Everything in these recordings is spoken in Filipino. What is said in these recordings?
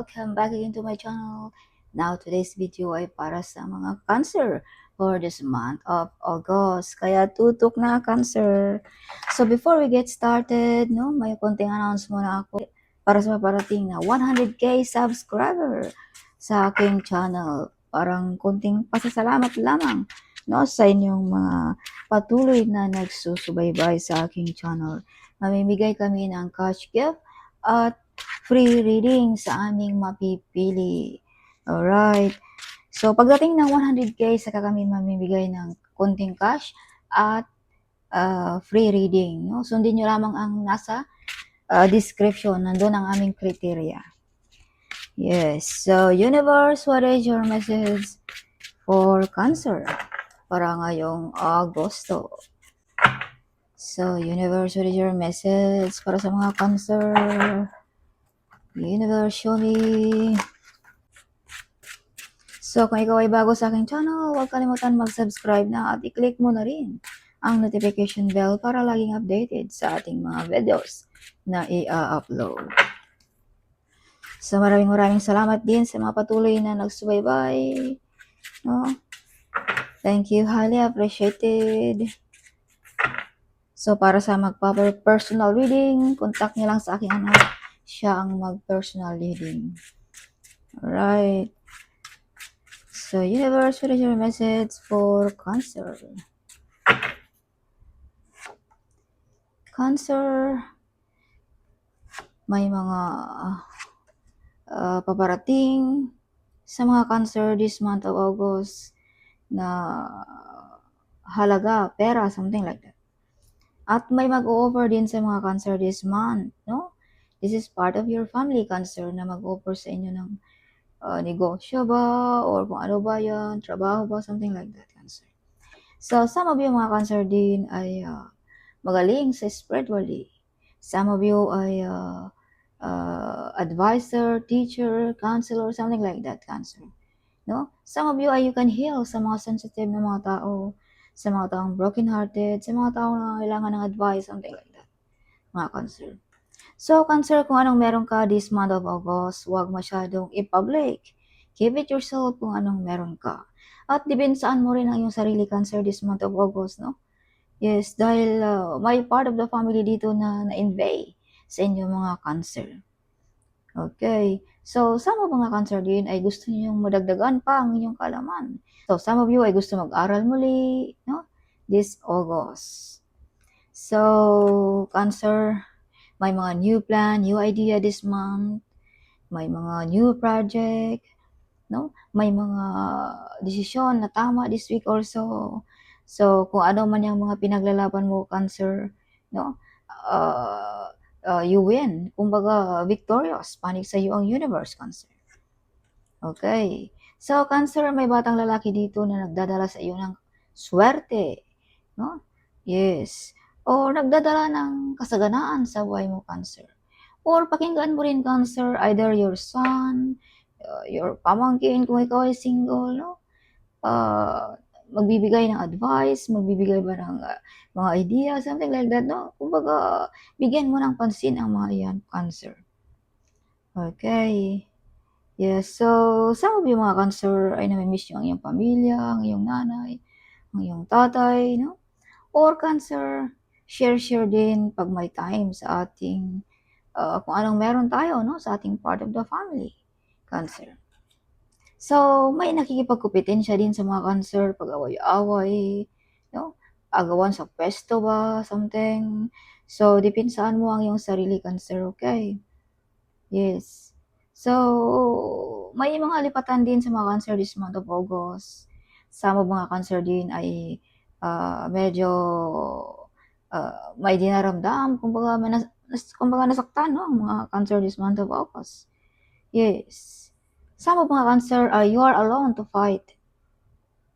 welcome back again to my channel. Now, today's video ay para sa mga cancer for this month of August. Kaya tutok na cancer. So, before we get started, no, may konting announce muna ako para sa paparating na 100k subscriber sa aking channel. Parang konting pasasalamat lamang no, sa inyong mga patuloy na nagsusubaybay sa aking channel. Mamimigay kami ng cash gift at free reading sa aming mapipili. Alright. So, pagdating ng 100k, saka kami mamimigay ng konting cash at uh, free reading. No? Sundin nyo lamang ang nasa uh, description. Nandun ang aming criteria. Yes. So, universe, what is your message for Cancer para ngayong Agosto? So, universe, what is your message para sa mga Cancer? Universe, show me. So, kung ikaw ay bago sa aking channel, huwag kalimutan mag-subscribe na at i-click mo na rin ang notification bell para laging updated sa ating mga videos na i-upload. So, maraming maraming salamat din sa mga patuloy na nagsubaybay. No? Thank you, highly appreciated. So, para sa magpa-personal reading, contact niyo lang sa aking anak. Siya ang mag-personal reading. Alright. So, universe, what is your message for Cancer? Cancer, may mga uh, paparating sa mga Cancer this month of August na halaga, pera, something like that. At may mag-o-offer din sa mga Cancer this month, no? This is part of your family Cancer na mag-offer sa inyo ng uh, negosyo ba or kung ano ba yan, trabaho ba, something like that, Cancer. So, some of you mga Cancer din ay uh, magaling sa spiritually. Some of you ay uh, uh, advisor, teacher, counselor, something like that, Cancer. No? Some of you ay you can heal sa mga sensitive na mga tao, sa mga taong broken-hearted, sa mga tao na kailangan ng advice, something like that, mga Cancer. So, Cancer, kung anong meron ka this month of August, huwag masyadong i-public. Keep it yourself kung anong meron ka. At dibinsaan mo rin ang iyong sarili, Cancer, this month of August, no? Yes, dahil uh, may part of the family dito na na-invade sa inyong mga Cancer. Okay. So, some of mga Cancer din ay gusto niyong madagdagan pa ang inyong kalaman. So, some of you ay gusto mag-aral muli, no? This August. So, Cancer, may mga new plan, new idea this month, may mga new project, no? May mga desisyon na tama this week also. So, kung ano man yung mga pinaglalaban mo, Cancer, no? Uh, uh, you win. Kumbaga, victorious. Panig sa iyo ang universe, Cancer. Okay. So, Cancer, may batang lalaki dito na nagdadala sa iyo ng swerte. No? Yes o nagdadala ng kasaganaan sa buhay mo, Cancer. Or pakinggan mo rin, Cancer, either your son, uh, your pamangkin, kung ikaw ay single, no? Uh, magbibigay ng advice, magbibigay ba ng uh, mga idea, something like that, no? Kumbaga, bigyan mo ng pansin ang mga iyan, Cancer. Okay. Yes, so some of you mga Cancer ay namimiss nyo ang iyong pamilya, ang iyong nanay, ang iyong tatay, no? Or Cancer, share-share din pag may time sa ating uh, kung anong meron tayo no sa ating part of the family cancer. So may nakikipagkupitin siya din sa mga cancer pag away-away no? Agawan sa pwesto ba something? So depinsaan mo ang iyong sarili cancer okay? Yes. So may mga lipatan din sa mga cancer this month of August. Of mga cancer din ay uh, medyo uh, may dinaramdam, kumbaga, may nas, nas, kumbaga nasaktan, no, ang mga cancer this month of August. Yes. Some of mga cancer, uh, you are alone to fight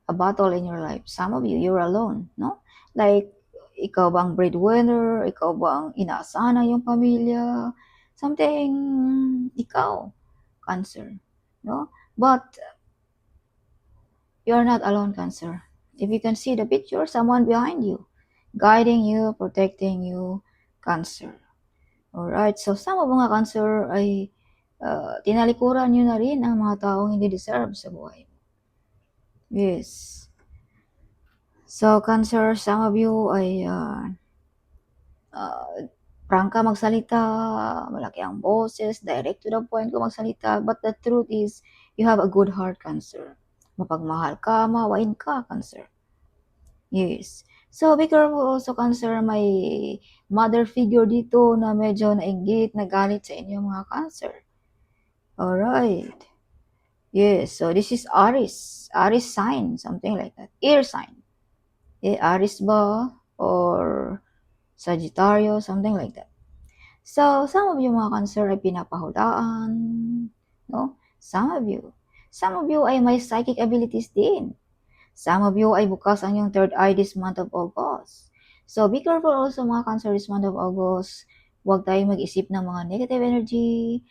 a battle in your life. Some of you, you're alone, no? Like, ikaw ba ang breadwinner? Ikaw ba ang inaasahan ng iyong pamilya? Something, ikaw, cancer, no? But, you're not alone, cancer. If you can see the picture, someone behind you guiding you, protecting you, Cancer. Alright, so some of mga Cancer ay ah, tinalikuran niyo na rin ang mga taong hindi deserve sa buhay. Yes. So, Cancer, some of you ay uh, uh, prangka magsalita, malaki ang boses, direct to the point ko magsalita, but the truth is, you have a good heart, Cancer. Mapagmahal ka, mawain ka, Cancer. Yes. So, be careful also, Cancer, may mother figure dito na medyo nainggit, nagalit sa inyo mga Cancer. Alright. Yes, so this is Aries. Aries sign, something like that. Air sign. Eh, Aries ba? Or Sagittarius, something like that. So, some of you mga Cancer ay pinapahulaan, no? Some of you. Some of you ay may psychic abilities din. Some of you ay bukas ang yung third eye this month of August. So, be careful also mga Cancer this month of August. Huwag tayong mag-isip ng mga negative energy.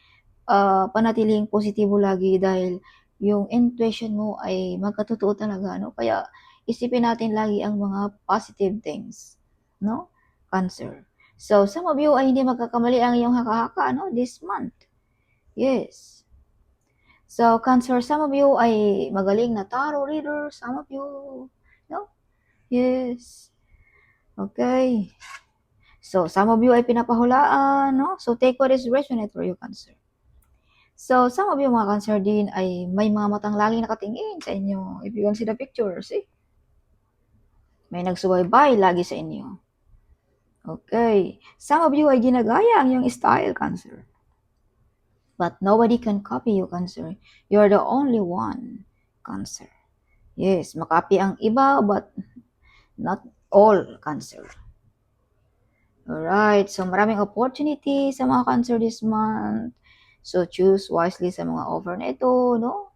Uh, panatiling positibo lagi dahil yung intuition mo ay magkatotoo talaga, no? Kaya, isipin natin lagi ang mga positive things, no? Cancer. So, some of you ay hindi magkakamali ang iyong haka-haka, no? This month. Yes. So, Cancer, some of you ay magaling na tarot reader. Some of you, no? Yes. Okay. So, some of you ay pinapahulaan, no? So, take what is resonate for you, Cancer. So, some of you mga Cancer din ay may mga matang laging nakatingin sa inyo. If you can see the picture, see? May nagsubaybay lagi sa inyo. Okay. Some of you ay ginagaya ang iyong style, Cancer. But nobody can copy you, Cancer. You're the only one, Cancer. Yes, makapi ang iba, but not all, Cancer. Alright, so maraming opportunity sa mga Cancer this month. So choose wisely sa mga offer na ito, no?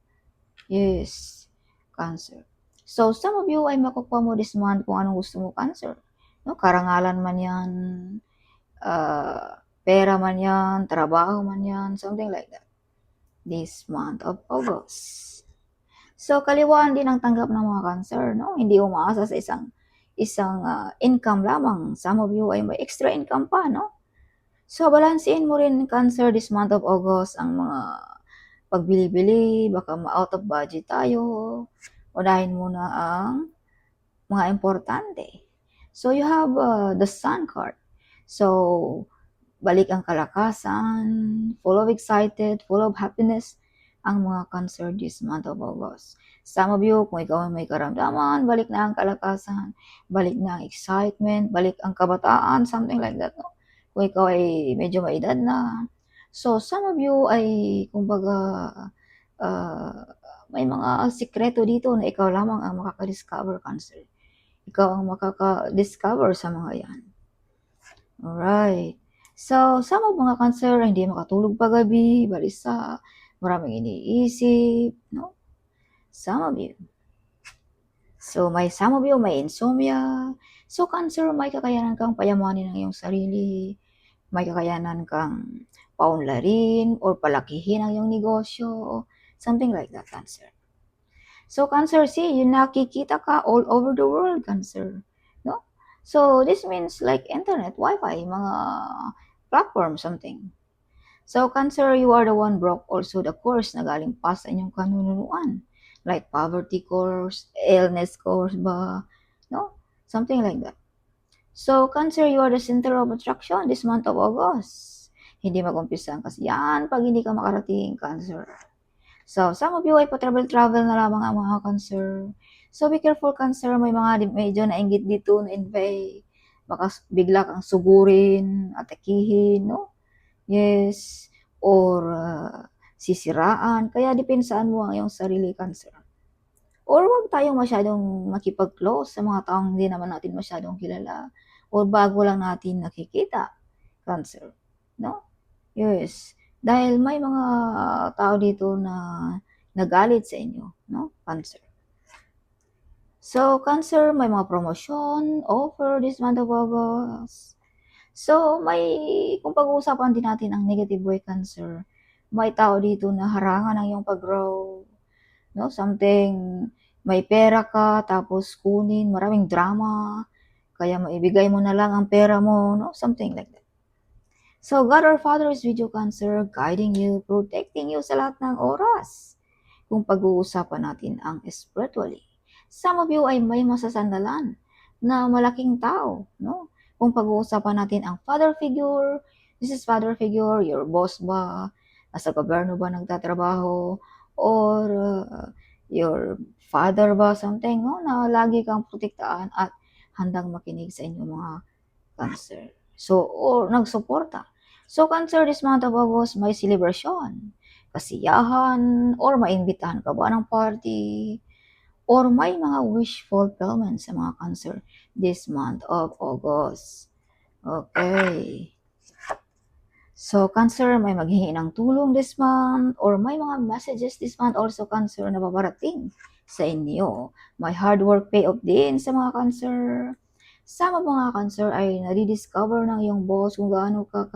Yes, Cancer. So some of you ay makukuha mo this month kung anong gusto mo, Cancer. No? Karangalan man yan, uh, pera man yan, trabaho man yan, something like that. This month of August. So, kaliwaan din ang tanggap ng mga cancer, no? Hindi umaasa sa isang isang uh, income lamang. Some of you ay may extra income pa, no? So, balansin mo rin cancer this month of August ang mga pagbili-bili, baka ma-out of budget tayo. Unahin muna ang mga importante. So, you have uh, the sun card. So, balik ang kalakasan, full of excited, full of happiness ang mga cancer this month of August. Some of you, kung ikaw ay may karamdaman, balik na ang kalakasan, balik na ang excitement, balik ang kabataan, something like that. No? Kung ikaw ay medyo may edad na. So, some of you ay, kumbaga, uh, may mga sikreto dito na ikaw lamang ang makaka-discover cancer. Ikaw ang makaka-discover sa mga yan. Alright. So, of mga cancer hindi makatulog pagabi, balisa, maraming iniisip, no? Some of you. So, may some of you, may insomnia. So, cancer, may kakayanan kang payamanin ang iyong sarili. May kakayanan kang paunlarin or palakihin ang iyong negosyo. Something like that, cancer. So, cancer, see, yun nakikita ka all over the world, cancer. No? So, this means like internet, wifi, mga platform, something. So, Cancer, you are the one broke also the course na galing pa sa inyong kanunuan. Like poverty course, illness course ba, no? Something like that. So, Cancer, you are the center of attraction this month of August. Hindi mag-umpisa ang kasiyahan pag hindi ka makarating, Cancer. So, some of you ay pa-travel-travel na lamang ang mga Cancer. So, be careful, Cancer. May mga medyo nainggit dito na invade baka bigla kang sugurin, atakihin, no? Yes, or uh, sisiraan. Kaya dipensaan mo ang iyong sarili, cancer. Or wag tayong masyadong makipag-close sa mga taong hindi naman natin masyadong kilala. Or bago lang natin nakikita, cancer. No? Yes. Dahil may mga tao dito na nagalit sa inyo, no? Cancer. So, Cancer, may mga promotion, offer this month of August. So, may, kung pag-uusapan din natin ang negative way Cancer, may tao dito na harangan ang iyong pag-grow. No? Something, may pera ka, tapos kunin, maraming drama, kaya maibigay mo na lang ang pera mo, no? Something like that. So, God our Father is with you, Cancer, guiding you, protecting you sa lahat ng oras. Kung pag-uusapan natin ang spiritually, some of you ay may masasandalan na malaking tao, no? Kung pag-uusapan natin ang father figure, this is father figure, your boss ba, nasa gobyerno ba nagtatrabaho, or uh, your father ba, something, no? Na lagi kang protektaan at handang makinig sa inyong mga cancer. So, or nagsuporta. So, cancer this month of August, may celebration, kasiyahan, or maimbitahan ka ba ng party, or may mga wish fulfillment sa mga cancer this month of August. Okay. So, Cancer, may maghingi ng tulong this month or may mga messages this month also, Cancer, na babarating sa inyo. May hard work payoff din sa mga Cancer. Sa mga Cancer ay nadidiscover ng iyong boss kung gaano ka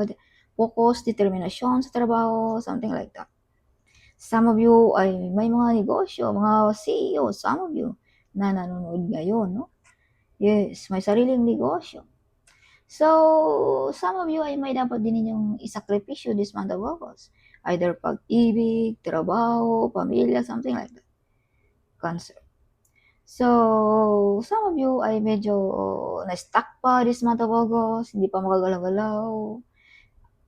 focus, determinasyon sa trabaho, something like that. Some of you ay may mga negosyo, mga CEO, some of you na nanonood ngayon, no? Yes, may sariling negosyo. So, some of you ay may dapat din ninyong isakripisyo this month of August. Either pag-ibig, trabaho, pamilya, something like that. Cancer. So, some of you ay medyo na-stuck pa this month of August, hindi pa makagalaw-galaw.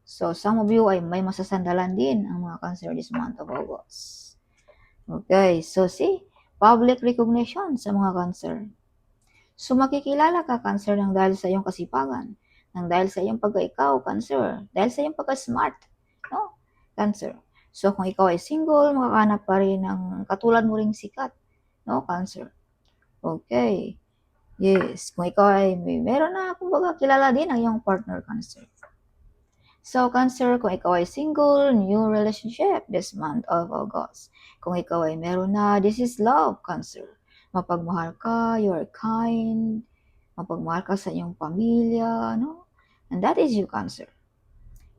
So, some of you ay may masasandalan din ang mga cancer this month of August. Okay, so see, public recognition sa mga cancer. So, makikilala ka, cancer, ng dahil sa iyong kasipagan, ng dahil sa iyong pagka-ikaw, cancer, dahil sa iyong pagka-smart, no? Cancer. So, kung ikaw ay single, makakanap pa rin ng katulad mo ring sikat, no? Cancer. Okay. Yes. Kung ikaw ay may meron na, kumbaga, kilala din ang iyong partner, cancer. So, Cancer, kung ikaw ay single, new relationship this month of August. Kung ikaw ay meron na, this is love, Cancer. Mapagmahal ka, you are kind, mapagmahal ka sa iyong pamilya, no? And that is you, Cancer.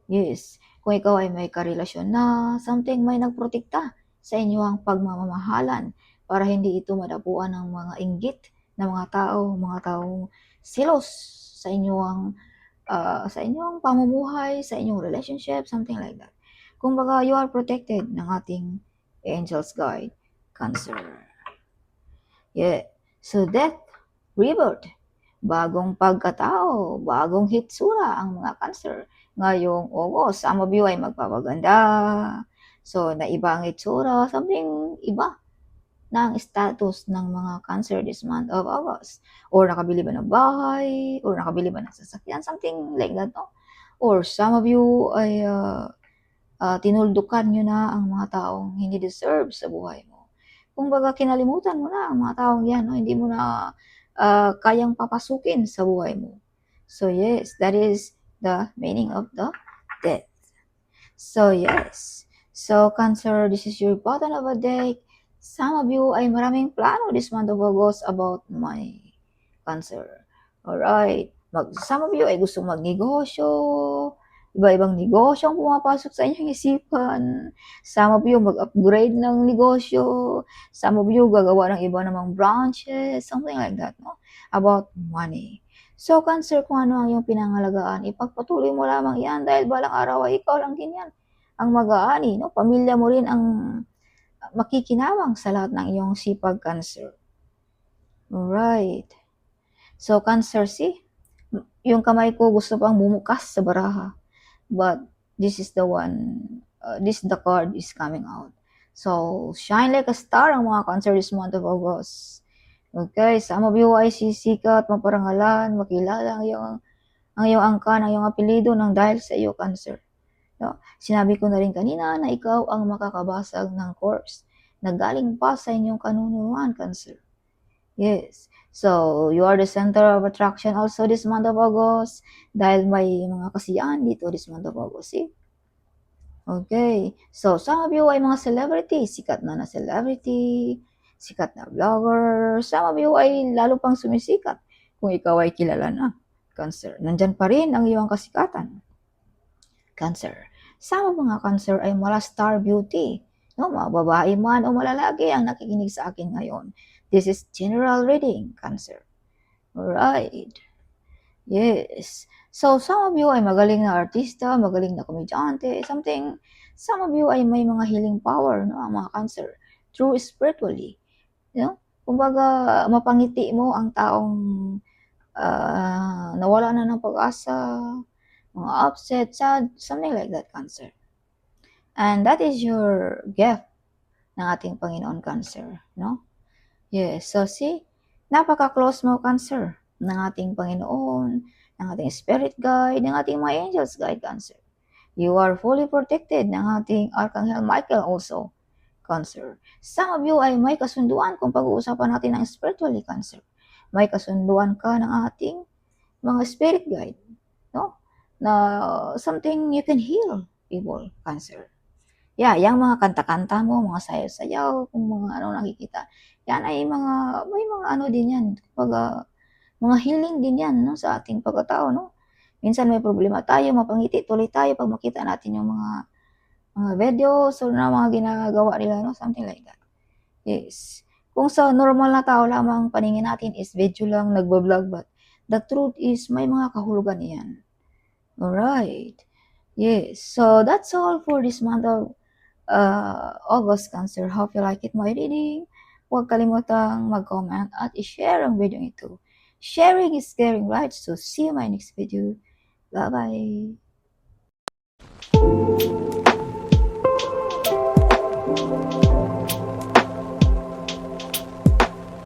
Yes. Kung ikaw ay may karelasyon na, something may nagprotekta sa inyo ang pagmamamahalan para hindi ito madapuan ng mga inggit ng mga tao, mga taong silos sa inyong uh, sa inyong pamumuhay, sa inyong relationship, something like that. Kumbaga, you are protected ng ating angel's guide, Cancer. Yeah. So, death, rebirth, bagong pagkatao, bagong hitsura ang mga cancer. Ngayong August, some of you ay magpapaganda. So, naiba ang hitsura, something iba na status ng mga cancer this month of August. Or nakabili ba ng bahay, or nakabili ba ng sasakyan, something like that, no? Or some of you ay uh, uh, tinuldukan nyo na ang mga taong hindi deserve sa buhay mo. Kung baga kinalimutan mo na ang mga taong yan, no? hindi mo na uh, kayang papasukin sa buhay mo. So yes, that is the meaning of the death. So yes, so Cancer, this is your button of a deck. Some of you ay maraming plano this month of August about money. Cancer. Alright. Mag, some of you ay gusto magnegosyo. Iba-ibang negosyo ang pumapasok sa inyong isipan. Some of you mag-upgrade ng negosyo. Some of you gagawa ng iba namang branches. Something like that, no? About money. So, Cancer, kung ano ang iyong pinangalagaan, ipagpatuloy mo lamang yan dahil balang araw ay ikaw lang din yan ang mag-aani, no? Pamilya mo rin ang makikinabang sa lahat ng iyong sipag, Cancer. Alright. So, Cancer, see? Yung kamay ko gusto pang bumukas sa baraha. But, this is the one, uh, this the card is coming out. So, shine like a star ang mga Cancer this month of August. Okay, some of you ay sisikat, maparangalan, makilala ang iyong, ang iyong angka, ang iyong apelido ng dahil sa iyo, Cancer. No? Sinabi ko na rin kanina na ikaw ang makakabasag ng course na galing pa sa inyong kanunuan, Cancer. Yes. So, you are the center of attraction also this month of August dahil may mga kasiyahan dito this month of August. See? Okay. So, some of you ay mga celebrity, sikat na na celebrity, sikat na vlogger. Some of you ay lalo pang sumisikat kung ikaw ay kilala na. Cancer. Nandyan pa rin ang iyong kasikatan. Cancer. Some mga cancer ay mala star beauty. No, mga babae man o malalaki ang nakikinig sa akin ngayon. This is general reading, Cancer. Alright. Yes. So, some of you ay magaling na artista, magaling na komedyante, something, some of you ay may mga healing power, no, ang mga cancer, through spiritually. You know? Kumbaga, mapangiti mo ang taong ah, nawala na ng pag-asa, mga upset, sad, something like that, cancer. And that is your gift ng ating Panginoon Cancer, no? Yes, so see, napaka-close mo Cancer ng ating Panginoon, ng ating spirit guide, ng ating mga angels guide Cancer. You are fully protected ng ating Archangel Michael also, Cancer. Some of you ay may kasunduan kung pag-uusapan natin ng spiritually Cancer. May kasunduan ka ng ating mga spirit guide, no? Na something you can heal people, Cancer. Yeah, yung mga kanta-kanta mo, mga sayaw-sayaw, kung mga ano nakikita, yan ay mga, may mga ano din yan, kumbaga, mga healing din yan, no, sa ating pagkatao, no. Minsan may problema tayo, mapangiti tuloy tayo pag makita natin yung mga, mga videos or na mga ginagawa nila, no, something like that. Yes. Kung sa normal na tao lamang paningin natin is video lang, nagbablog, but the truth is may mga kahulugan yan. Alright. Yes. So that's all for this month of uh, August Cancer. Hope you like it my reading. Huwag kalimutang mag-comment at i-share ang video ito. Sharing is caring, right? So see you my next video. Bye-bye.